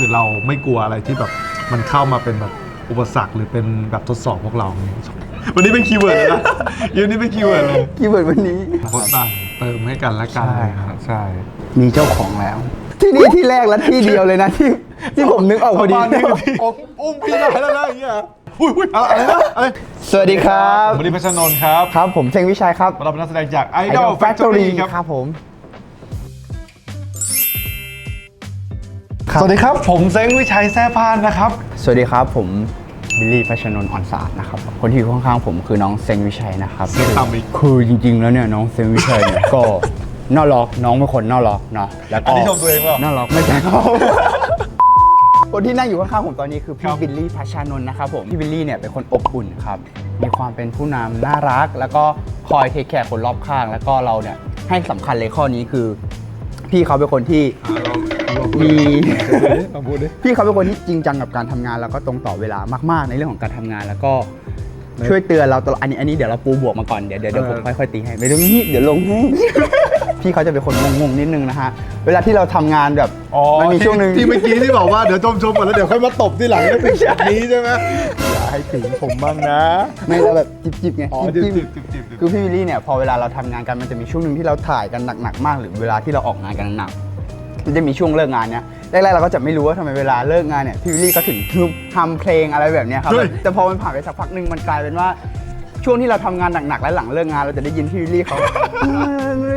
คือเราไม่กลัวอะไรที่แบบมันเข้ามาเป็นแบบอุปสรรคหรือเป็นแบบทดสอบพวกเราเนี่ยวันนี้เป็นคีย์เวิร์ดเลยนะยืนนี่เป็นคีย์เวิร์ดเลยคีย์เวิร์ดวันนี้ คนต่างเติมให้กันและกันใช่ครับ ใช่มีเจ้าของแล้ว ที่นี่ที่แรกและที่เดียวเลยนะที่ที่ผมนึกออกพอดีประมาณนี้คือที่ผมอุ้มพี่ได้แล้วนะอย่างเงี้ยอุ้ยอุ้ยอะไรนะอะไรสวัสดีครับ ผมบริพัชรนนท์ครับ ครับผมเซงวิชัยครับเราเป็นนักแสดงจาก Idol Idol Factory Factory ครับ ครับผม สวัสดีครับ ผมเซ้งวิชัยแซ่พานนะครับ สวัสดีครับผมบิลลี่พัชรนนท์อ่อนสะอาดนะครับ คนที่อยู่ข้างๆผมคือน้องเซงวิชัยนะครับเสียงต่ำอีกคือจริงๆแล้วเนี่ยน้องเซงวิชัยเนี่ยก็น่ารักน้องเป็นคนน่ารักเนาะแล้วก็อันนี้ชมตัวเองเปล่า น่ารักไม่ใช่ครับคนที่นั่งอยู่ข้างๆผมตอนนี้คือคพี่รับบิลลี่พัชรนนท์นะครับผมพี่บิลลี่เนี่ยเป็นคนอบอุ่นครับมีความเป็นผู้นำน่ารัก แล้วก็คอยเทคแคร์คนรอบข้าง แล้วก็เราเนี่ยให้สำคัญเลยข้อนี้คือ พี่เขาเป็นคนที่ มี ลองพูดดิ พี่เขาเป็นคนที่จริงจังกับการทำงานแล้วก็ตรงต่อเวลามาก ๆ ในเรื่องของการทำงานแล้วก็ช่วยเตือนเราตลอดอันนี้อันนี้เดี๋ยวเราปูบวกมาก่อนเดี๋ยวเดี๋ยวเดี๋ยวผมเออ ค่อยๆตีให้ไม่ต้องนี่เดี๋ยวลงให้ พี่เขาจะเป็นคนงงๆนิดนึงนะฮะเวลาที่เราทำงานแบบอ๋อมันมีช่วงหนึ่งที่ที่เมื่อกี้ที่บอกว่าเดี๋ยวชมชมๆก่อนแล้วเดี๋ยวค่อยมาตบที่หลังนี่เป็นแบบนี้ใช่ไหมอย่าให้ถึงผมบ้างนะ ไม่เราแบบจิบๆไงอ๋อจิ้จิบมจิบจิบจิบๆ คือพี่วิลลี่เนี่ยพอเวลาเราทำงานกันมันจะมีช่วงหนึ่งที่เราถ่ายกันหนักๆมาก หรือเวลาที่เราออกงานกันหนักๆมัน จะมีช่วงเลิกงานเนี่ยแรกๆเราก็จะไม่รู้ว่าทำไมเวลาเลิกงานเนี่ยพี่วิลลี่ก็ถึงฮึมทำเพลงอะไรแบบเนี้ยครับเฮ้ยแต่พอมันผ่านไปสักพักหนึ่งมันกลายเป็นว่า ช่วงที่เราทำงานหนักๆและหลังเลิกงาน เราจะได้ยินพี่วิลลี่เขา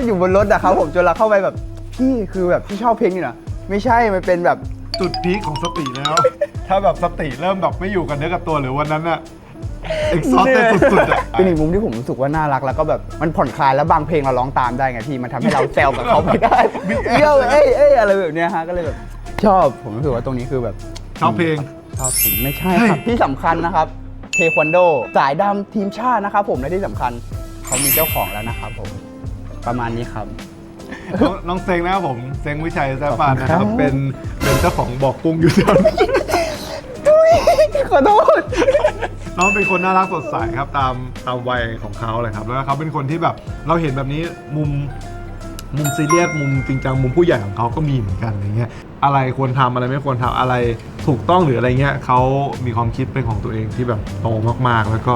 อยู่บนรถอะครับผมจนเราเข้าไปแบบพี่คือแบบพี่ชอบเพลงนี่เหรอไม่ใช่มันเป็นแบบ จุดพีคของสติแล้ว ถ้าแบบสติเริ่มแบบไม่อยู่กันเนื้อกับตัวหรือวันนั้นอะ เอ็กซอสเต็สุดๆอะเป็นอีกมุมที่ผมรู้สึกว่าน่ารักแล้วก็แบบมันผ่อนคลายแล้วบางเพลงเราร้องตามได้ไงพี่มันทำให้เราแซวกับเขาไปได้เย้เอ้ยเอ้ยอะไรแบบเนี้ยฮะก็เลยแบบชอบผมรู้สึกว่าตรงนี้คือแบบชอบเพลงชอบผมไม่ใช่เฮ้ครับยที่สำคัญนะครับเทควันโดสายดำทีมชาตินะครับผมและที่สำคัญเขามีเจ้าของแล้วนะครับผมประมาณนี้ครับ น้องน้องเซงนะครับผมเซงวิชัยแซ่บานนะคขอบรับคุณครับ เป็นเป็นเจ้าของบอกกุ้งอยู่แถวนี้ ขอโทษ น้องเป็นคนน่ารักสดใสครับตามตามวัยของเขาเลยครับ แล้วเขาเป็นคนที่แบบเราเห็นแบบนี้มุมมุมซีเรียสมุมจริงจังมุมผู้ใหญ่ของเขาก็มีเหมือนกันอย่างเงี้ยอะไรควรทำอะไรไม่ควรทำอะไรถูกต้องหรืออะไรเงี้ยเขามีความคิดเป็นของตัวเองที่แบบโตมากๆ แล้วก็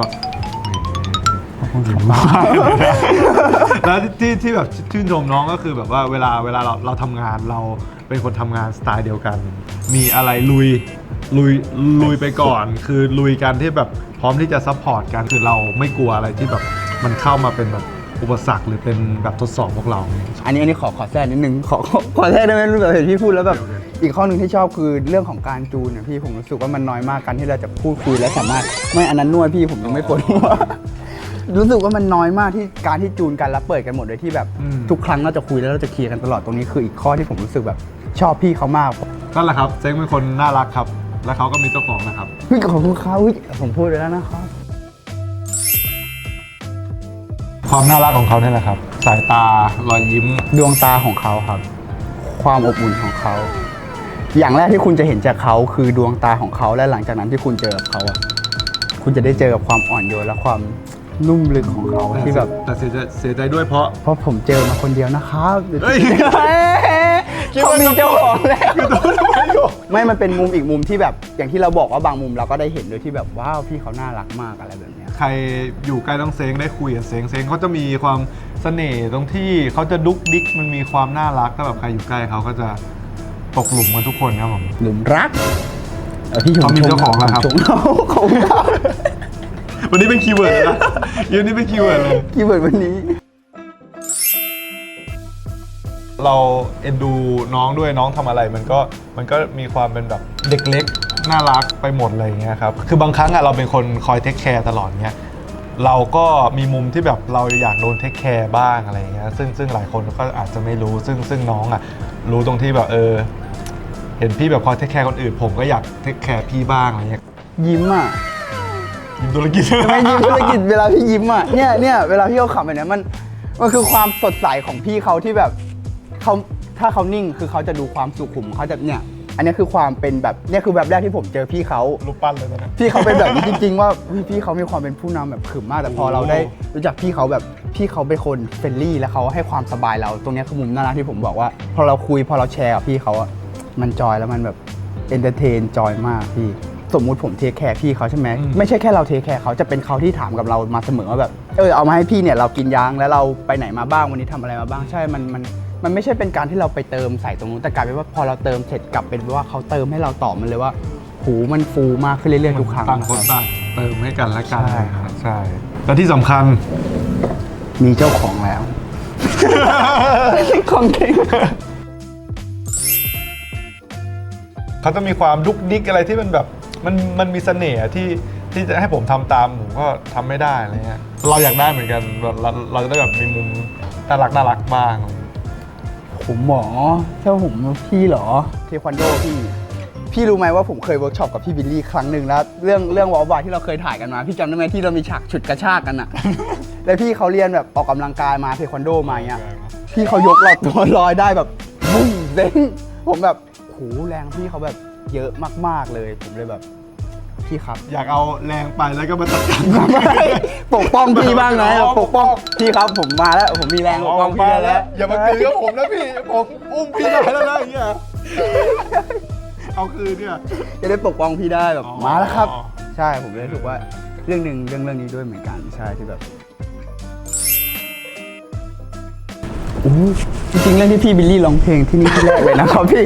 แล้วที่ที่แบบชื่นชมน้องก็คือแบบว่าเวลาเวลาเราเราทำงานเราเป็นคนทำงานสไตล์เดียวกัน มีอะไรลุย ลุยลุยไปก่อน คือลุยกันที่แบบพร้อมที่จะซัพพอร์ตกันคือเราไม่กลัวอะไรที่แบบมันเข้ามาเป็นแบบอุปสรรคหรือเป็นแบบทดสอบพวกเราเนี่ย อันนี้อันนี้ขอขอแทรกนิดนึงขอขอขอแทรกได้ไหมรู้แบบเห็นพี่พูดแล้วแบบโอเค อีกข้อหนึ่งที่ชอบคือเรื่องของการจูนเนี่ยพี่ผมรู้สึกว่ามันน้อยมากการที่เราจะพูดคุยและสามารถไม่อันนั้นนวดพี่ผมยังไม่ปวดหัวรู้สึกว่ามันน้อยมากที่การที่จูนกันแล้วเปิดกันหมดโดยที่แบบอืม ทุกครั้งเราจะคุยแล้วเราจะเคลียร์กันตลอดตรงนี้คืออีกข้อที่ผมรู้สึกแบบชอบพี่เขามาก นั่นแหละครับเซ็งเป็นคนน่ารักครับ และเขาก็มีเจ้าของนะครับเฮ้ยขอบคุณเขาเฮ้ยผมพูดไปแล้วนะครับ ความน่ารักของเขาเนี่ยแหละครับ สายตารอยยิ้ม ดวงตาของเขาครับ ความอบอุ่นของเขา อย่างแรกที่คุณจะเห็นจากเขาคือดวงตาของเขาและหลังจากนั้นที่คุณเจอกับเขาอะคุณจะได้เจอกับความอ่อนโยนและความนุ่มลึกของเขาที่แบบแต่เสียใจเสียใจด้วยเพราะ เพราะผมเจอมาคนเดียวนะครับ เฮ้ย เขามีเจ้าของแล้วคือตัวทำไมอยู่ไม่มันเป็นมุมอีกมุมที่แบบ อย่างที่เราบอกว่าบางมุมเราก็ได้เห็นโดยที่แบบว้าวพี่เขาน่ารักมากอะไรแบบเนี้ย ใครอยู่ใกล้น้องเซ้งได้คุยกับเซ้งเซ้งเขาจะมีความเสน่ห์ตรงที่เขาจะดุกดิกมันมีความน่ารักถ้าแบบใครอยู่ใกล้เขาก็จะตกหลุมกันทุกคนครับผม หลุมรักเออพี่ชมเขามีเจ้าของแล้วครับ ชมเขาของเขาวันนี้เป็นคีย์เวิร์ดเลยนะยืนนี่เป็นคีย์เวิร์ดเลย คีย์เวิร์ดวันนี้ เราเอ็นดูน้องด้วยน้องทำอะไรมันก็มันก็มีความเป็นแบบเด็กเล็กน่ารักไปหมดอะไรอย่างเงี้ยครับคือบางครั้งอะเราเป็นคนคอยเทคแคร์ตลอดเงี้ยเราก็มีมุมที่แบบเราอยากโดนเทคแคร์บ้างอะไรอย่างเงี้ยซึ่งซึ่งหลายคนก็อาจจะไม่รู้ซึ่งซึ่งน้องอะรู้ตรงที่แบบเออ เห็นพี่แบบคอยเทคแคร์คนอื่น ผมก็อยากเทคแคร์พี่บ้างอะไรเงี้ยยิ้มอะยิ้มธุรกิจไม่ยิ้มธุรกิจเวลาพี่ยิ้มอะเนี่ยเนี่ยเวลาพี่เขาขำแบบเนี้ยมันมันคือความสดใสของพี่เขาที่แบบ เขาถ้าเขานิ่งคือเขาจะดูความสุขุมเขาจะเนี่ย อันนี้คือความเป็นแบบเนี่ยคือแบบแรกที่ผมเจอพี่เขา รูปปั้นเลยตอนนี้พี่เขาเป็นแบบนี้จริง ๆ ว่าอุ๊ยพี่เขามีความเป็นผู้นำแบบขรึมมาก แต่พอเราได้รู้จักพี่เขาแบบพี่เขาเป็นคนเฟรนลี่แล้วเขาให้ความสบายเราตรงเนี้ยคือมุมน่ารักที่ผมบอกว่า พอเราคุยพอเราแชร์กับพี่เขาอะมันจอยแล้วมันแบบเอนเตอร์เทนจอยมากพี่สมมุติผมเทคแคร์พี่เขาใช่ไหมอืมไม่ใช่แค่เราเทคแคร์เขาจะเป็นเขาที่ถามกับเรามาเสมอว่าแบบเออเอามาให้พี่เนี่ยเรากินยางแล้วเราไปไหนมาบ้างวันนี้ทำอะไรมาบ้างใช่มันมัน มันไม่ใช่เป็นการที่เราไปเติมใส่ตรงนู้นแต่กลายเป็นว่าพอเราเติมเสร็จกลับเป็นว่าเขาเติมให้เราต่อมันเลยว่าหูมันฟูมากขึ้นเรื่อยๆทุกครั้งต่างคนรับต่างเติมให้กันและกันใช่ครับใช่และที่สำคัญ มีเจ้าของแล้ว ของเก่งเขาจะมีความดุกดิกอะไรที่มันแบบมันมันมีเสน่ห์อะที่ที่จะให้ผมทำตามผมก็ทำไม่ได้อะไรเงี้ยเราอยากได้เหมือนกันเราเราเราจะได้แบบมีมุมน่ารักน่ารักบ้าง ผมหมอใช่ว่าผมพี่เหรอเทควันโดพี่ พี่รู้ไหมว่าผมเคยเวิร์กช็อปกับพี่บิลลี่ครั้งหนึ่งแล้ว เรื่องเรื่องวอลบาที่เราเคยถ่ายกันมา พี่จำได้ไหมที่เรามีฉากฉุดกระชากกันอะ แล้วพี่เขาเรียนแบบออกกำลังกายมาเทควันโดมาเงี้ย พี่เขายกเราตัวลอยได้แบบบุ้งเด้งผมแบบโหแรงพี่เขาแบบเยอะมากๆเลย ผมเลยแบบ พี่ครับ อยากเอาแรงไปแล้วก็มาจัดการไม่ปกป้องพี่บ้างนะอ๋อปกป้องพี่ครับผมมาแล้ว ผมมีแรงปกป้องพี่ได้แล้ว อย่ามาตีกับผมนะพี่ ผมอุ้มพี่ได้แล้วนะอย่างเงี้ยเอาคืนเนี่ย จะได้ปกป้องพี่ได้แบบอ๋อมาแล้วครับ ใช่ผมเลยรู้สึกว่าเรื่องหนึ่งเรื่องเรื่องนี้ด้วยเหมือนกันใช่ที่แบบอู้จริงๆเรื่องที่พี่บิลลี่ร้องเพลงที่นี่ที่แรกเลยนะครับพี่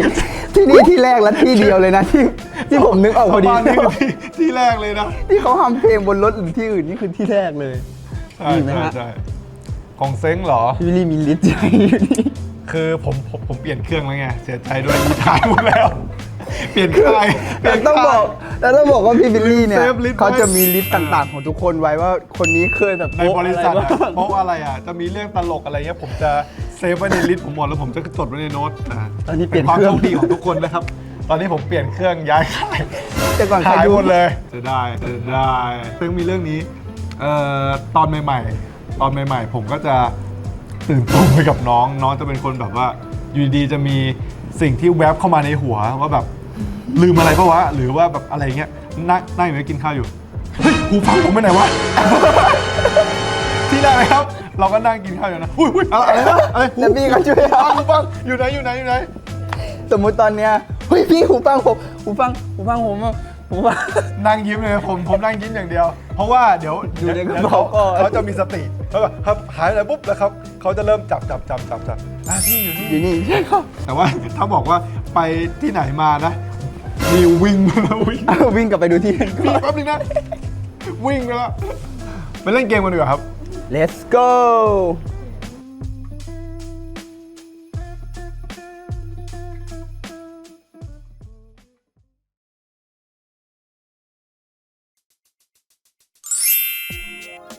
ที่นี่ที่แรกและที่เดียวเลยนะที่ ที่ผมนึกออกพอดี บ้านนี่คือที่ที่แรกเลยนะที่เขาทำเพลงบนรถหรือที่อื่นนี่คือที่แรกเลย ใช่มีไหมใช่ฮะ ใช่ของเซ้งเหรอ พี่บิลลี่มีลิสต์ใจอยู่นี่คือผมผมผมเปลี่ยนเครื่องแล้วไง เสียใจด้วยยีทายหมดแล้ว เปลี่ยนค่ายเปลี่แต่ยนต้องบอกแต่ต้องบอกว่าพี่บิลลี่เนี่ยเซฟลิสต์ไว้เขาจะมีลิสต์ต่าง ๆ ของทุกคนไว้ว่าคนนี้เคยแบบในบริษัทโป๊ะอะอะไรบ้าง เพราะอะไรอะ จะมีเรื่องตลกอะไรเงี้ยผมจะเซฟไว้ในลิสต์ผมหมดแล้วผมจะจดไว้ในโน้ตนะตอนนี้เปลี่ยนความเครื่โชองคดีของทุกคนนะครับ ตอนนี้ผมเปลี่ยนเครื่องย้ายค่ายแต่ก่อนใครหายดูหมดเลยจะได้จะได้ซึ่งมีเรื่องนี้เอ่อตอนใหม่ ๆ ตอนใหม่ ๆ ผมก็จะตื่นตูมไปกับน้อง น้องจะเป็นคนแบบว่าอยู่ดีๆจะมีสิ่งที่แวบเข้ามาในหัวว่าแบบลืมอะไรปะวะหรือว่าแบบอะไรเงี้ยนั่งนั่งอยู่กินข้าวอยู่เฮ้ยหูฟังผมไปไหนวะ ที่ไหนครับ เราก็นั่งกินข้าวอยู่นะอุ้ยอุ้ยอะไรอะไรนะอะไรหูแล้วพี่ก็ช่วยฟังหูฟังอยู่ไหนอยู่ไหนอยู่ไหน สมมุติตอนเนี้ย เฮ้ยพี่หูฟังผมหูฟังหูฟังผมอะหูฟัง นั่งยิ้มเลยผมผมนั่งยิ้มอย่างเดียว เพราะว่าเดี๋ยวอยู่ในกระดี๋ยวเป๋าก่อน เขาจะมีสติเขาแบบครับหายอะไรปุ๊บแล้วครับเขาจะเริ่มจับจับจับจับจับอะพี่อยู่นี่ อยู่นี่ใช่ครับแต่ว่าถ้าบอกว่าไปที่ไหนมานะ มีวิ่งมาแล้ววิ่งเอาวิ่งกลับไปดูที่อื่นก่พี่อน แป๊บนึงนะ วิ่งไปแล้วไปเล่นเกมกันดีกว่าครับ Let's go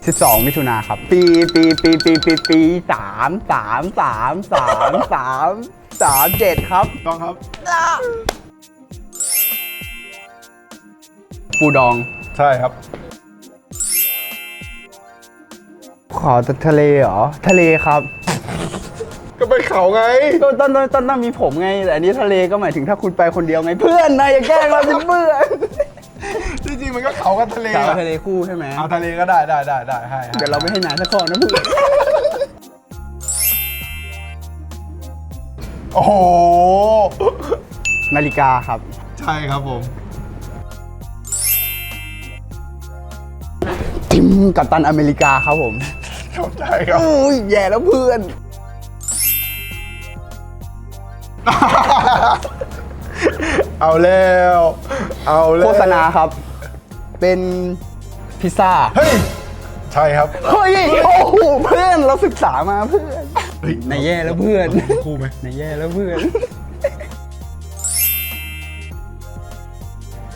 12 มิถุนาครับ ปีปีปีปีปีปีสามสามสามสามสามสามเจ็ดครับต้องครับ ปูดอง ใช่ครับ ขอทะเลเหรอ ทะเลครับ ก็ไปเขาไง ต้นต้นต้นต้นต้องมีผมไง แต่อันนี้ทะเลก็หมายถึงถ้าคุณไปคนเดียวไง เพื่อนนายอย่าแกล้งเราสิเพื่อนจริงๆ มันก็เขากับทะเลสาวอะทะเลคู่ใช่ไหมเอาทะเลก็ได้ได้ได้ได้ให้ให้เดี๋ยวเราไม่ให้นายสักข้อนะเพื่อนโอ้โห นาฬิกาครับ ใช่ครับผม ทิมกับตันอเมริกาครับผมเข้าใจครับ อุ้ยแย่แล้วเพื่อน เอาแล้ว เอาแล้ว โฆษณาครับ เป็นพิซซ่า เฮ้ย ใช่ครับเฮ้ย โอ้โห เพื่อนเราศึกษามาเพื่อนเฮ้ยนายแย่แล้วเพื่อนคู่ไหมนายแย่แล้วเพื่อน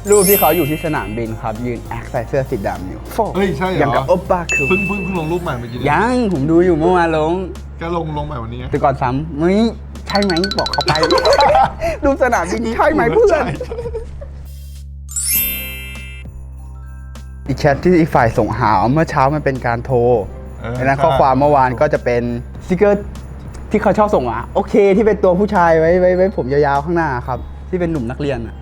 รูปที่เขาอยู่ที่สนามบินครับ ยืนแอคใส่เสื้อสีดำอยู่เฮ้ย ใช่เหรออ ย่างกับโอปป้าคือ เพิ่งเพิ่งเพิ่งลงรูปใหม่เมื่อกี้ยัง ผมดูอยู่เมื่อวานลง ก็ลงลงใหม่วันนี้ แต่ก่อนซ้ำเฮ้ยใช่ไหมบอกเขาไปรูปสนามบินใช่ไหมเพื่อน ใช่ อีกแชทที่อีกฝ่ายส่งหาเมื่อเช้ามันเป็นการโทรเออดังนั้นใช่ข้อความเมื่อวานก็จะเป็นสติกเกอร์ที่เขาชอบส่งมาโอเค ที่เป็นตัวผู้ชายไว้ไว้ไว้ผมยาวๆข้างหน้าครับ ที่เป็นหนุ่มนักเรียนอะ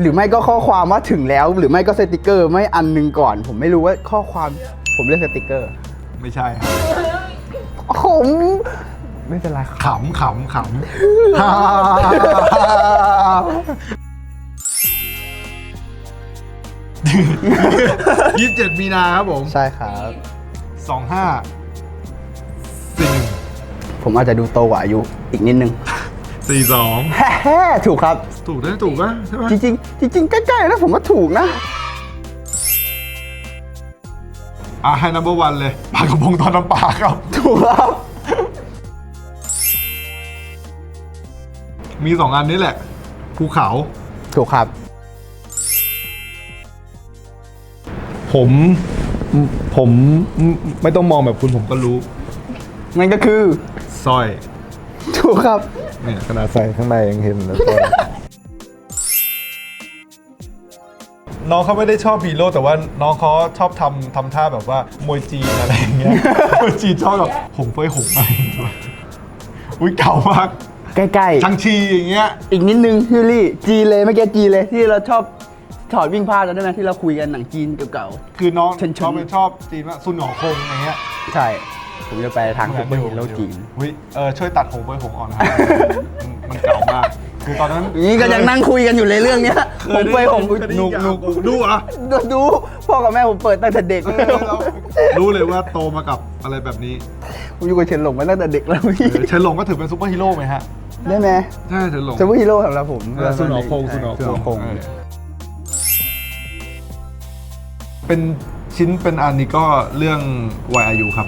หรือไม่ก็ข้อความว่าถึงแล้ว หรือไม่ก็สติกเกอร์ไม่อันหนึงก่อน ผมไม่รู้ว่าข้อความผมเลือกสติกเกอร์ไม่ใช่ครับผมไม่เป็นไรครับ ขำขำขำ ยี่สิบเจ็ดมีนาครับผมใช่ครับ สองห้าสี่หนึ่งผมอาจจะดูโตกว่าอายุอีกนิดนึง สี่สองแฮ่ๆถูกครับ ถูกได้ถูกปะใช่ปะจริงๆจริงๆใกล้ๆนะผมว่าถูกนะ อะให้ number one เลยปลากระพงทอดน้ำปลาครับ ถูกครับ มีสองอันนี้แหละภูเขา ถูกครับ ผมผมไม่ต้องมองแบบคุณผมก็รู้ นั่นก็คือสร้อยถูกครับ เนี่ยขนาดใส่ข้างในยังเห็นแล้วก็น้องเขาไม่ได้ชอบฮีโร่แต่ว่าน้องเขาชอบทำทำท่าแบบว่ามวยจีนอะไรอย่างเงี้ยมวยจีนชอบแบบหงเฟยหงอะไรอย่างเงี้ยอุ้ยเก่ามากใกล้ชังชีอย่างเงี้ยๆอีกนิดนึงพี่ลี่จีนเลยเมื่อกี้จีนเลยที่เราชอบ ถอดวิ่งพลาดจำได้ไหมที่เราคุยกันหนังจีนเก่า คือน้องฉันชอบน้องเป็นชอบจีนว่าซุนหงอคงอย่างเงี้ยๆ ใช่ ผมจะไปทางซุปเปอร์ฮีโร่จีนอุ้ยเออช่วยตัดหงเฟยหงออกนะครับมันมันเก่ามาก คือตอนนั้นนี่ก็ยังนั่งคุยกันอยู่เลยเรื่องเนี้ย ผมไปผมเคยได้ยินหนุกหนุกดูอะดูพ่อกับแม่ผมเปิดตั้งแต่เด็ก รู้เลยว่าโตมากับอะไรแบบนี้ผมอยู่กับเชนหลงมาตั้งแต่เด็กแล้วพี่ เออเฉินหลงก็ถือเป็นซูเปอร์ฮีโร่ไหมฮะ ได้ไหม ใช่เฉินหลง ซูเปอร์ฮีโร่สำหรับผมเออซุนหอคงซุนหอซุนหอคคงงเออ เป็นชิ้นเป็นอันนี้ก็เรื่องวัยอายุครับ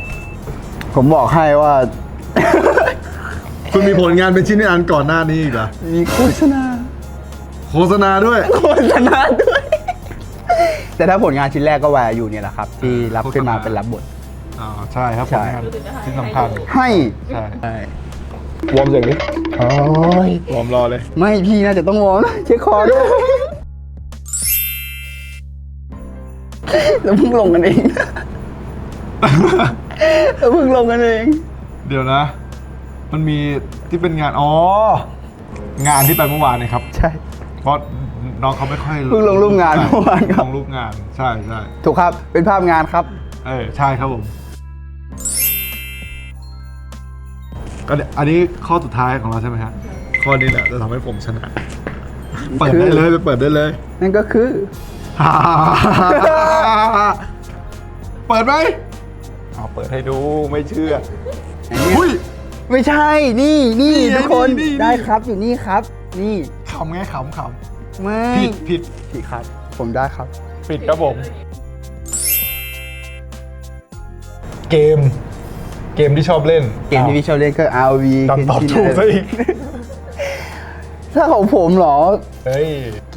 ผมบอกให้ว่า คุณมีผลงานเป็นชิ้นเป็นอันก่อนหน้านี้อีกเหรอมีโฆษณาโฆษณาด้วย โฆษณาด้วย แต่ถ้าผลงานชิ้นแรกก็วายอยู่เนี่ยแหละครับ ที่รับขึ้นมาเป็นรับบท อ๋อใช่ครับผใช่ ลงานชิ้นสำคัญให้ใช่ใช่วอร์มเสียงดิโอ้ยวอร์มรอเลย ไม่พี่น่าจะต้องวอร์มนะเช็คคอด้วย แล้วเพิ่งลงกันเอง แล้วเพิ่งลงกันเอง เดี๋ยวนะ มันมีที่เป็นงาน อ๋อ งานที่ไปเมื่อวานเนะครับ ใช่ เพราะน้องเขาไม่ค่อยเพิ่งลงรูปงานเมื่อวานครับ ลงรูปงาน ใช่ใช่ถูกครับ เป็นภาพงานครับ เออ ใช่ครับผมก็เนี่ยอันนี้ข้อสุดท้ายของเราใช่ไหมฮะ ข้อนี้แหละจะทำให้ผมชนะ เปิดได้เลยไปเปิดได้เลย นั่นก็คือ เปิดไหมเอาเปิดให้ดูไม่เชื่ออันเนี้ยอุ้ย ไม่ใช่นี่นี่นี่ไงทุกคนนี่นี่ ได้ครับอยู่นี่ครับ นี่ขำไงขำขไม่ำผิดผิดผิดครับผมได้ครับ ผิดครับผม เกม เกมที่ชอบเล่นเกมที่พี่ชอบเล่นก็ RV ดันตอบถูกซะอีกถ้าของผมเหรอ เฮ้ย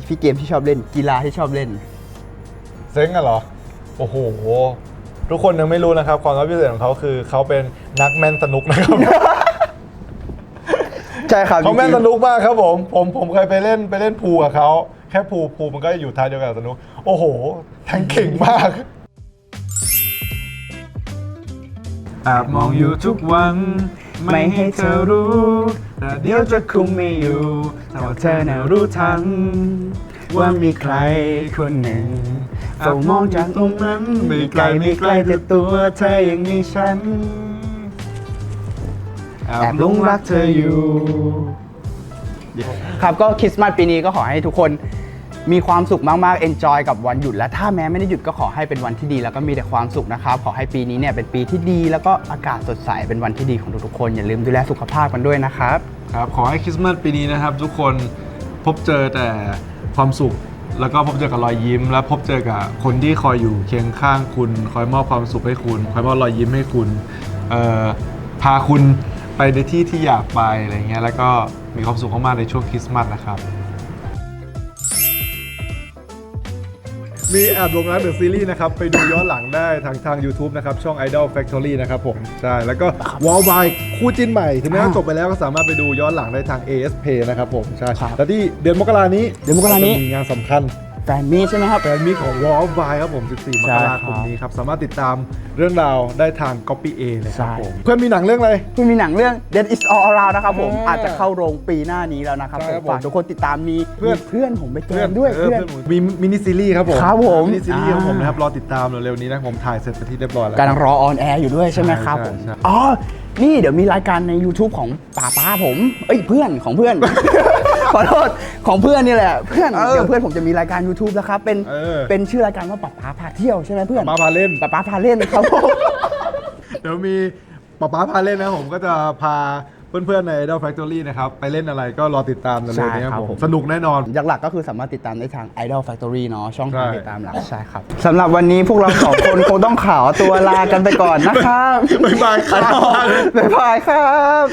พี่เกมที่ชอบเล่นกีฬาที่ชอบเล่น เซ้งอะเหรอ โอ้โห ทุกคนยังไม่รู้นะครับ ความรับพิเศษของเขาคือเขาเป็นนักแม่นสนุกนะครับ ใช่ครับเขาแม่นจริสงๆนุกมากครับผม ผมผมเคยไปเล่นไปเล่นพูลกับเขาแค่พูลพูลมันก็อยู่ท้ายเดียวกันกับสนุก โอ้โหแทงเก่งมากแอบมองอยู่ทุกวัน ไม่ให้เธอรู้ แต่เดี๋ยวจะคุมไม่อยู่แต่ว่าเธอน่ะรู้ทันว่ามีใครคนหนึ่ง เฝ้ามองจากตรงนั้น ไม่ไกลไม่ไกลแต่ตัวเธอยังมีฉันแอบหลงรักเธออยู่ ครับก็คริสต์มาสปีนี้ก็ขอให้ทุกคนมีความสุขมากๆ enjoy กับวันหยุด และถ้าแม้ไม่ได้หยุดก็ขอให้เป็นวันที่ดี แล้วก็มีแต่ความสุขนะครับ ขอให้ปีนี้เนี่ยเป็นปีที่ดี แล้วก็อากาศสดใสเป็นวันที่ดีของทุกๆคนอย่าลืมดูแลสุขภาพกันด้วยนะครับ ครับ ขอให้คริสต์มาสปีนี้นะครับ ทุกคนพบเจอแต่ความสุข แล้วก็พบเจอกับรอยยิ้ม และพบเจอกับคนที่คอยอยู่เคียงข้างคุณ คอยมอบความสุขให้คุณ คอยมอบรอยยิ้มให้คุณเอ่อพาคุณไปในที่ที่อยากไปอะไรเงี้ยแล้วก็มีความสุขมากๆในช่วงคริสต์มาสนะครับ มีแอบลงรักเดอะซีรีส์นะครับ ไปดูย้อนหลังได้ทางทาง YouTube นะครับ ช่อง Idol Factory นะครับผม ใช่ แล้วก็วอลไวคู่จิ้นใหม่ ถึงแม้ว่าจบไปแล้วก็สามารถไปดูย้อนหลังได้ทาง ASP นะครับผม ใช่ครับแล้วที่เดือนมกรานี้เดือนมกรานี้จะมีงานสำคัญ แฟนมีใช่ไหมครับ แฟนมีตของ Wall of v i ครับผม 14 มกราคมนี้ครับ สามารถติดตามเรื่องราวได้ทาง Copy A เลยครับใช่ผม เพื่อนมีหนังเรื่องอะไรเพิ่งมีหนังเรื่อง Dead is all around นะครับผมอ่าอาจจะเข้าโรงปีหน้านี้แล้วนะครับใช่ผครับมฝากทุกคนติดตามมีเพื่อน มีเพื่อนผมไปเจอด้วยเออเพื่อนเพื่อน ผมมีมินิซีรีส์ครับผมครับผมมินิซีรีส์ของผมอ่าน นะครับ รอติดตามเร็วๆนี้นะผมถ่ายเสร็จไปนที่เรียบร้อยแล้ว กำลังรอออนแอร์อยู่ด้วยใช่ไหมครับใช่ผม ใช่ อ๋อ นี่เดี๋ยวมีรายการใน YouTube ของป้าป้าผม เอ้ยเพื่อนของเพื่อนขข อโทษของเพื่อนนี่แหละ เพื่อนเออเดี๋ยวเพื่อนผมจะมีรายการ YouTube แล้วครับ เป็นเออ เป็นชื่อรายการว่าป๊าป๊าพาเที่ยวใช่ไหมเพื่อนป๊าพาเล่น ป๊าป๊าพาเล่นครับผม เดี๋ยวมีป๊าป๊าพาเล่นนะผมก็จะพาเพื่อนๆใน Idol Factory นะครับ ไปเล่นอะไรก็รอติดตามกันเลยใช่นะคครัรับบผม ผม สนุกแน่นอน หลักๆก็คือสามารถติดตามได้ทาง Idol Factory เนาะช่องทางใช่ ติดตามหลักใช่ครับสำหรับวันนี้พวกเราสองคน คงต้องขอตัวลากันไปก่อนนะครับบ๊ายบายครับ บ๊ายบายครับ